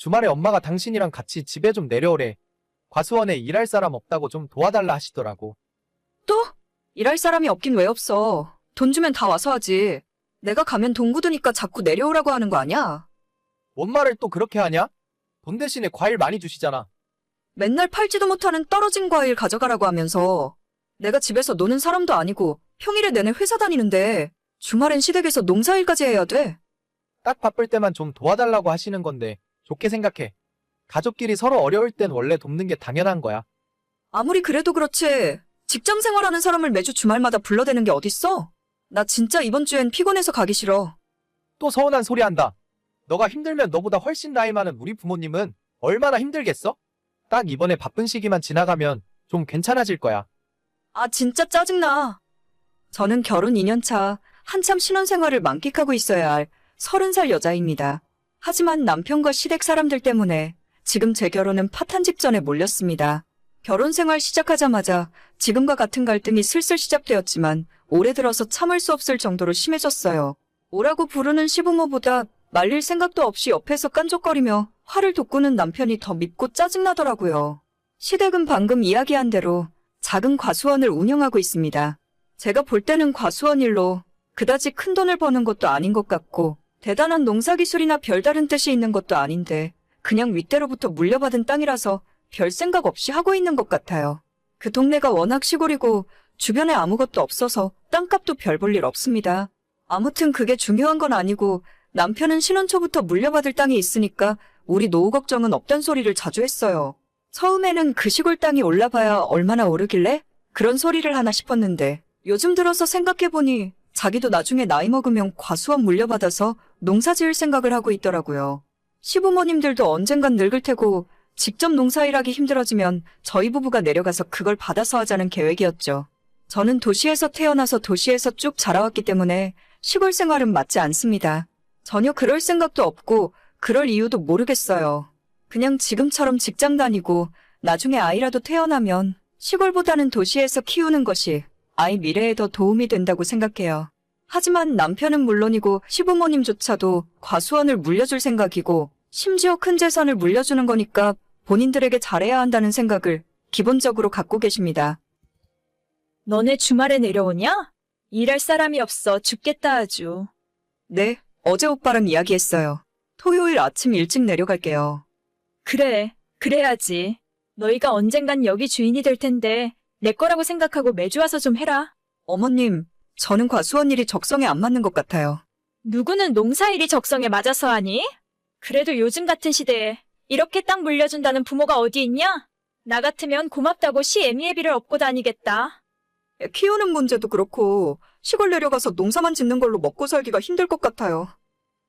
주말에 엄마가 당신이랑 같이 집에 좀 내려오래. 과수원에 일할 사람 없다고 좀 도와달라 하시더라고. 또? 일할 사람이 없긴 왜 없어. 돈 주면 다 와서 하지. 내가 가면 돈 굳으니까 자꾸 내려오라고 하는 거 아니야? 뭔 말을 또 그렇게 하냐? 돈 대신에 과일 많이 주시잖아. 맨날 팔지도 못하는 떨어진 과일 가져가라고 하면서 내가 집에서 노는 사람도 아니고 평일에 내내 회사 다니는데 주말엔 시댁에서 농사일까지 해야 돼. 딱 바쁠 때만 좀 도와달라고 하시는 건데 좋게 생각해. 가족끼리 서로 어려울 땐 원래 돕는 게 당연한 거야. 아무리 그래도 그렇지 직장 생활하는 사람을 매주 주말마다 불러대는 게 어딨어? 나 진짜 이번 주엔 피곤해서 가기 싫어. 또 서운한 소리 한다. 너가 힘들면 너보다 훨씬 나이 많은 우리 부모님은 얼마나 힘들겠어? 딱 이번에 바쁜 시기만 지나가면 좀 괜찮아질 거야. 아, 진짜 짜증나. 저는 결혼 2년차, 한참 신혼생활을 만끽하고 있어야 할 30살 여자입니다. 하지만 남편과 시댁 사람들 때문에 지금 제 결혼은 파탄 직전에 몰렸습니다. 결혼 생활 시작하자마자 지금과 같은 갈등이 슬슬 시작되었지만 올해 들어서 참을 수 없을 정도로 심해졌어요. 오라고 부르는 시부모보다 말릴 생각도 없이 옆에서 깐족거리며 화를 돋구는 남편이 더 밉고 짜증나더라고요. 시댁은 방금 이야기한 대로 작은 과수원을 운영하고 있습니다. 제가 볼 때는 과수원 일로 그다지 큰 돈을 버는 것도 아닌 것 같고 대단한 농사기술이나 별다른 뜻이 있는 것도 아닌데 그냥 윗대로부터 물려받은 땅이라서 별 생각 없이 하고 있는 것 같아요. 그 동네가 워낙 시골이고 주변에 아무것도 없어서 땅값도 별 볼 일 없습니다. 아무튼 그게 중요한 건 아니고 남편은 신혼 초부터 물려받을 땅이 있으니까 우리 노후 걱정은 없단 소리를 자주 했어요. 처음에는 그 시골 땅이 올라봐야 얼마나 오르길래 그런 소리를 하나 싶었는데 요즘 들어서 생각해보니 자기도 나중에 나이 먹으면 과수원 물려받아서 농사 지을 생각을 하고 있더라고요. 시부모님들도 언젠간 늙을 테고 직접 농사일하기 힘들어지면 저희 부부가 내려가서 그걸 받아서 하자는 계획이었죠. 저는 도시에서 태어나서 도시에서 쭉 자라왔기 때문에 시골 생활은 맞지 않습니다. 전혀 그럴 생각도 없고 그럴 이유도 모르겠어요. 그냥 지금처럼 직장 다니고 나중에 아이라도 태어나면 시골보다는 도시에서 키우는 것이 아이 미래에 더 도움이 된다고 생각해요. 하지만 남편은 물론이고 시부모님조차도 과수원을 물려줄 생각이고 심지어 큰 재산을 물려주는 거니까 본인들에게 잘해야 한다는 생각을 기본적으로 갖고 계십니다. 너네 주말에 내려오냐? 일할 사람이 없어 죽겠다 아주. 네, 어제 오빠랑 이야기했어요. 토요일 아침 일찍 내려갈게요. 그래, 그래야지. 너희가 언젠간 여기 주인이 될 텐데 내 거라고 생각하고 매주 와서 좀 해라. 어머님, 저는 과수원 일이 적성에 안 맞는 것 같아요. 누구는 농사일이 적성에 맞아서 하니? 그래도 요즘 같은 시대에 이렇게 땅 물려준다는 부모가 어디 있냐? 나 같으면 고맙다고 시 애미애비를 업고 다니겠다. 키우는 문제도 그렇고 시골 내려가서 농사만 짓는 걸로 먹고 살기가 힘들 것 같아요.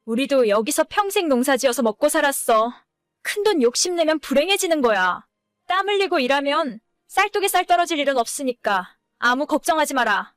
우리도 여기서 평생 농사 지어서 먹고 살았어. 큰 돈 욕심내면 불행해지는 거야. 땀 흘리고 일하면 쌀독에 쌀 떨어질 일은 없으니까 아무 걱정하지 마라.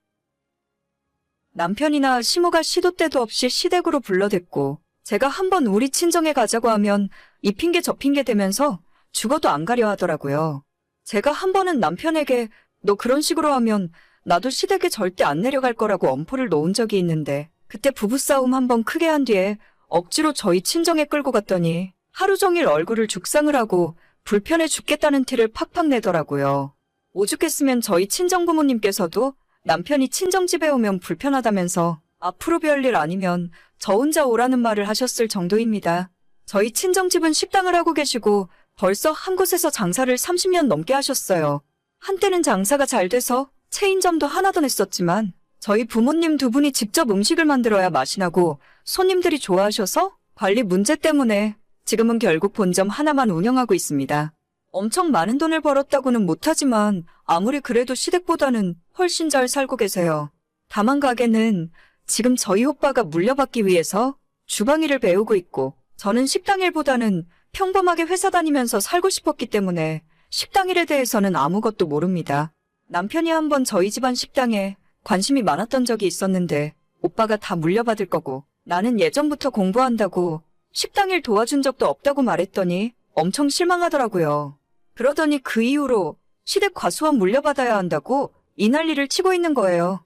남편이나 시모가 시도 때도 없이 시댁으로 불러댔고 제가 한번 우리 친정에 가자고 하면 이 핑계 저 핑계 대면서 죽어도 안 가려 하더라고요. 제가 한 번은 남편에게 너 그런 식으로 하면 나도 시댁에 절대 안 내려갈 거라고 엄포를 놓은 적이 있는데 그때 부부싸움 한 번 크게 한 뒤에 억지로 저희 친정에 끌고 갔더니 하루 종일 얼굴을 죽상을 하고 불편해 죽겠다는 티를 팍팍 내더라고요. 오죽했으면 저희 친정 부모님께서도 남편이 친정집에 오면 불편하다면서 앞으로 별일 아니면 저 혼자 오라는 말을 하셨을 정도입니다. 저희 친정집은 식당을 하고 계시고 벌써 한 곳에서 장사를 30년 넘게 하셨어요. 한때는 장사가 잘 돼서 체인점도 하나 더 냈었지만 저희 부모님 두 분이 직접 음식을 만들어야 맛이 나고 손님들이 좋아하셔서 관리 문제 때문에 지금은 결국 본점 하나만 운영하고 있습니다. 엄청 많은 돈을 벌었다고는 못하지만 아무리 그래도 시댁보다는 훨씬 잘 살고 계세요. 다만 가게는 지금 저희 오빠가 물려받기 위해서 주방 일을 배우고 있고 저는 식당 일보다는 평범하게 회사 다니면서 살고 싶었기 때문에 식당 일에 대해서는 아무것도 모릅니다. 남편이 한번 저희 집안 식당에 관심이 많았던 적이 있었는데 오빠가 다 물려받을 거고 나는 예전부터 공부한다고 식당 일 도와준 적도 없다고 말했더니 엄청 실망하더라고요. 그러더니 그 이후로 시댁 과수원 물려받아야 한다고 이 난리를 치고 있는 거예요.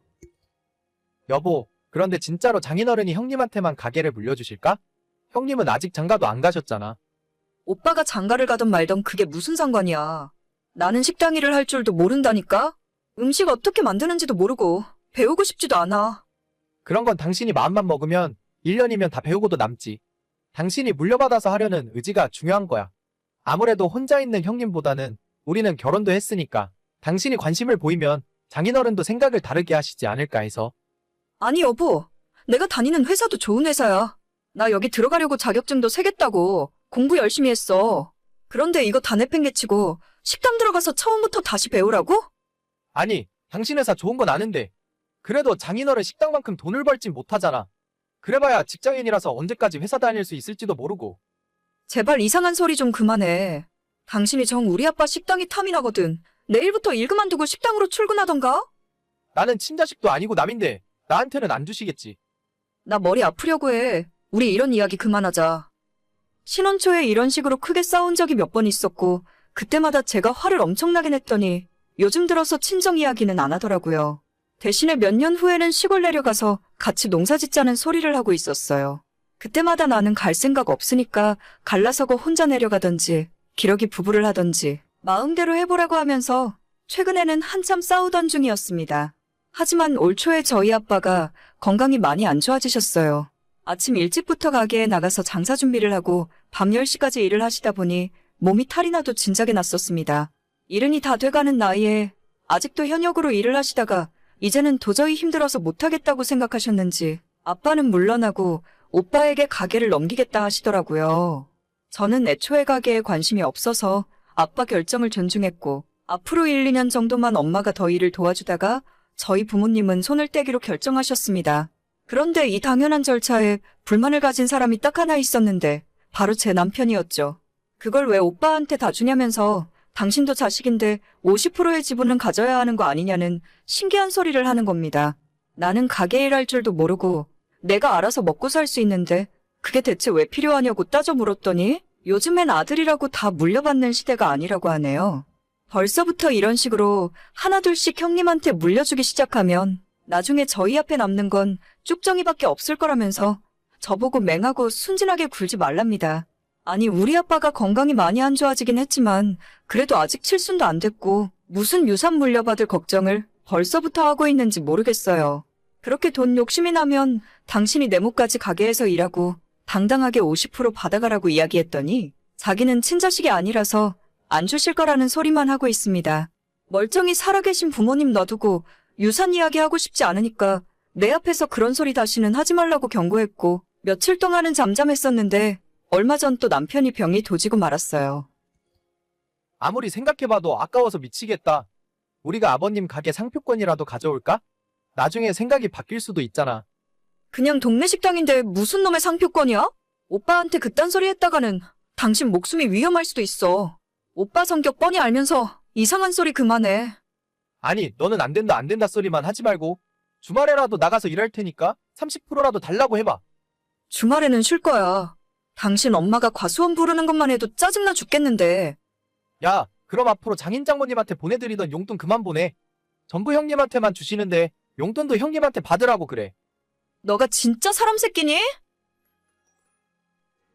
여보, 그런데 진짜로 장인어른이 형님한테만 가게를 물려주실까? 형님은 아직 장가도 안 가셨잖아. 오빠가 장가를 가던 말던 그게 무슨 상관이야. 나는 식당 일을 할 줄도 모른다니까? 음식 어떻게 만드는지도 모르고 배우고 싶지도 않아. 그런 건 당신이 마음만 먹으면 1년이면 다 배우고도 남지. 당신이 물려받아서 하려는 의지가 중요한 거야. 아무래도 혼자 있는 형님보다는 우리는 결혼도 했으니까 당신이 관심을 보이면 장인어른도 생각을 다르게 하시지 않을까 해서 아니 여보, 내가 다니는 회사도 좋은 회사야. 나 여기 들어가려고 자격증도 세겠다고 공부 열심히 했어. 그런데 이거 다 내팽개치고 식당 들어가서 처음부터 다시 배우라고? 아니 당신 회사 좋은 건 아는데 그래도 장인어른 식당만큼 돈을 벌진 못하잖아. 그래봐야 직장인이라서 언제까지 회사 다닐 수 있을지도 모르고 제발 이상한 소리 좀 그만해. 당신이 정 우리 아빠 식당이 탐이 나거든. 내일부터 일 그만두고 식당으로 출근하던가? 나는 친자식도 아니고 남인데 나한테는 안 주시겠지. 나 머리 아프려고 해. 우리 이런 이야기 그만하자. 신혼 초에 이런 식으로 크게 싸운 적이 몇 번 있었고, 그때마다 제가 화를 엄청나게 냈더니, 요즘 들어서 친정 이야기는 안 하더라고요. 대신에 몇 년 후에는 시골 내려가서 같이 농사 짓자는 소리를 하고 있었어요. 그때마다 나는 갈 생각 없으니까 갈라서고 혼자 내려가던지, 기러기 부부를 하던지, 마음대로 해보라고 하면서, 최근에는 한참 싸우던 중이었습니다. 하지만 올 초에 저희 아빠가 건강이 많이 안 좋아지셨어요. 아침 일찍부터 가게에 나가서 장사 준비를 하고 밤 10시까지 일을 하시다 보니 몸이 탈이 나도 진작에 났었습니다. 이른이 다 돼가는 나이에 아직도 현역으로 일을 하시다가 이제는 도저히 힘들어서 못하겠다고 생각하셨는지 아빠는 물러나고 오빠에게 가게를 넘기겠다 하시더라고요. 저는 애초에 가게에 관심이 없어서 아빠 결정을 존중했고 앞으로 1, 2년 정도만 엄마가 더 일을 도와주다가 저희 부모님은 손을 떼기로 결정하셨습니다. 그런데 이 당연한 절차에 불만을 가진 사람이 딱 하나 있었는데 바로 제 남편이었죠. 그걸 왜 오빠한테 다 주냐면서 당신도 자식인데 50%의 지분은 가져야 하는 거 아니냐는 신기한 소리를 하는 겁니다. 나는 가게 일할 줄도 모르고 내가 알아서 먹고 살 수 있는데 그게 대체 왜 필요하냐고 따져 물었더니 요즘엔 아들이라고 다 물려받는 시대가 아니라고 하네요. 벌써부터 이런 식으로 하나둘씩 형님한테 물려주기 시작하면 나중에 저희 앞에 남는 건 쭉정이밖에 없을 거라면서 저보고 맹하고 순진하게 굴지 말랍니다. 아니 우리 아빠가 건강이 많이 안 좋아지긴 했지만 그래도 아직 칠순도 안 됐고 무슨 유산 물려받을 걱정을 벌써부터 하고 있는지 모르겠어요. 그렇게 돈 욕심이 나면 당신이 내 목까지 가게에서 일하고 당당하게 50% 받아가라고 이야기했더니 자기는 친자식이 아니라서 안 주실 거라는 소리만 하고 있습니다. 멀쩡히 살아계신 부모님 놔두고 유산 이야기 하고 싶지 않으니까 내 앞에서 그런 소리 다시는 하지 말라고 경고했고 며칠 동안은 잠잠했었는데 얼마 전 또 남편이 병이 도지고 말았어요. 아무리 생각해봐도 아까워서 미치겠다. 우리가 아버님 가게 상표권이라도 가져올까? 나중에 생각이 바뀔 수도 있잖아. 그냥 동네 식당인데 무슨 놈의 상표권이야? 오빠한테 그딴 소리 했다가는 당신 목숨이 위험할 수도 있어. 오빠 성격 뻔히 알면서 이상한 소리 그만해. 아니, 너는 안 된다, 안 된다 소리만 하지 말고 주말에라도 나가서 일할 테니까 30%라도 달라고 해봐. 주말에는 쉴 거야. 당신 엄마가 과수원 부르는 것만 해도 짜증나 죽겠는데. 야, 그럼 앞으로 장인 장모님한테 보내드리던 용돈 그만 보내. 전부 형님한테만 주시는데 용돈도 형님한테 받으라고 그래. 너가 진짜 사람 새끼니?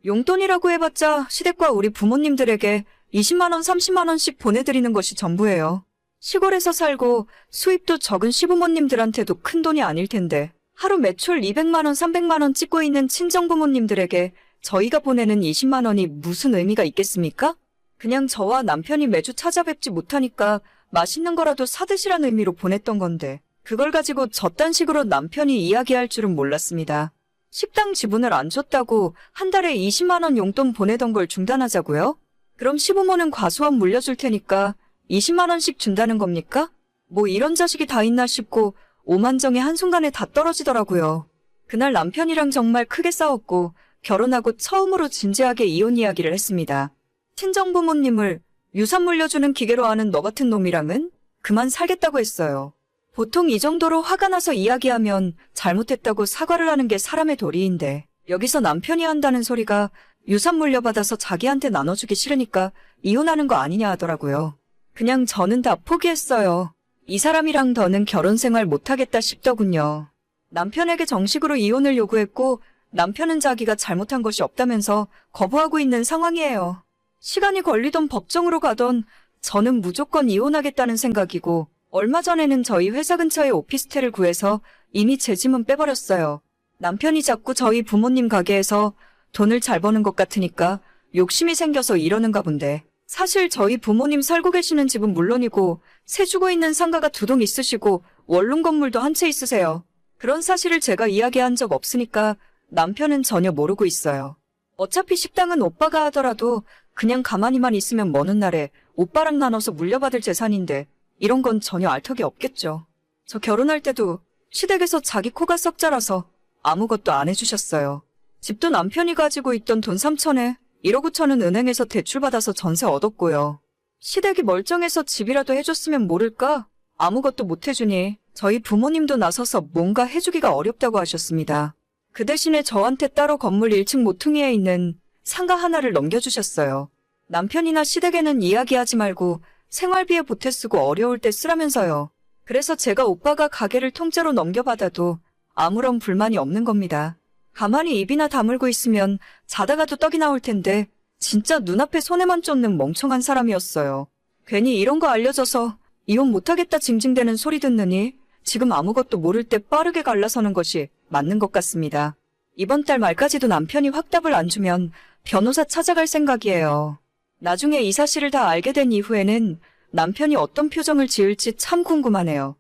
용돈이라고 해봤자 시댁과 우리 부모님들에게 20만원, 30만원씩 보내드리는 것이 전부예요. 시골에서 살고 수입도 적은 시부모님들한테도 큰 돈이 아닐 텐데 하루 매출 200만원, 300만원 찍고 있는 친정 부모님들에게 저희가 보내는 20만 원이 무슨 의미가 있겠습니까? 그냥 저와 남편이 매주 찾아뵙지 못하니까 맛있는 거라도 사드시란 의미로 보냈던 건데 그걸 가지고 저딴 식으로 남편이 이야기할 줄은 몰랐습니다. 식당 지분을 안 줬다고 한 달에 20만 원 용돈 보내던 걸 중단하자고요? 그럼 시부모는 과수원 물려줄 테니까 20만 원씩 준다는 겁니까? 뭐 이런 자식이 다 있나 싶고 오만정이 한순간에 다 떨어지더라고요. 그날 남편이랑 정말 크게 싸웠고 결혼하고 처음으로 진지하게 이혼 이야기를 했습니다. 친정 부모님을 유산 물려주는 기계로 하는 너 같은 놈이랑은 그만 살겠다고 했어요. 보통 이 정도로 화가 나서 이야기하면 잘못했다고 사과를 하는 게 사람의 도리인데 여기서 남편이 한다는 소리가 유산 물려받아서 자기한테 나눠주기 싫으니까 이혼하는 거 아니냐 하더라고요. 그냥 저는 다 포기했어요. 이 사람이랑 더는 결혼 생활 못하겠다 싶더군요. 남편에게 정식으로 이혼을 요구했고 남편은 자기가 잘못한 것이 없다면서 거부하고 있는 상황이에요. 시간이 걸리던 법정으로 가던 저는 무조건 이혼하겠다는 생각이고 얼마 전에는 저희 회사 근처에 오피스텔을 구해서 이미 제 짐은 빼버렸어요. 남편이 자꾸 저희 부모님 가게에서 돈을 잘 버는 것 같으니까 욕심이 생겨서 이러는가 본데. 사실 저희 부모님 살고 계시는 집은 물론이고 세 주고 있는 상가가 두 동 있으시고 원룸 건물도 한 채 있으세요. 그런 사실을 제가 이야기한 적 없으니까 남편은 전혀 모르고 있어요. 어차피 식당은 오빠가 하더라도 그냥 가만히만 있으면 먼 날에 오빠랑 나눠서 물려받을 재산인데 이런 건 전혀 알 턱이 없겠죠. 저 결혼할 때도 시댁에서 자기 코가 썩 자라서 아무것도 안 해주셨어요. 집도 남편이 가지고 있던 돈 3천에 1억 5천은 은행에서 대출받아서 전세 얻었고요. 시댁이 멀쩡해서 집이라도 해줬으면 모를까? 아무것도 못 해주니 저희 부모님도 나서서 뭔가 해주기가 어렵다고 하셨습니다. 그 대신에 저한테 따로 건물 1층 모퉁이에 있는 상가 하나를 넘겨주셨어요. 남편이나 시댁에는 이야기하지 말고 생활비에 보태 쓰고 어려울 때 쓰라면서요. 그래서 제가 오빠가 가게를 통째로 넘겨받아도 아무런 불만이 없는 겁니다. 가만히 입이나 다물고 있으면 자다가도 떡이 나올 텐데 진짜 눈앞에 손에만 쫓는 멍청한 사람이었어요. 괜히 이런 거 알려줘서 이혼 못하겠다 징징대는 소리 듣느니 지금 아무것도 모를 때 빠르게 갈라서는 것이 맞는 것 같습니다. 이번 달 말까지도 남편이 확답을 안 주면 변호사 찾아갈 생각이에요. 나중에 이 사실을 다 알게 된 이후에는 남편이 어떤 표정을 지을지 참 궁금하네요.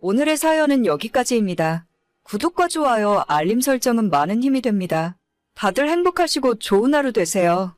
오늘의 사연은 여기까지입니다. 구독과 좋아요, 알림 설정은 많은 힘이 됩니다. 다들 행복하시고 좋은 하루 되세요.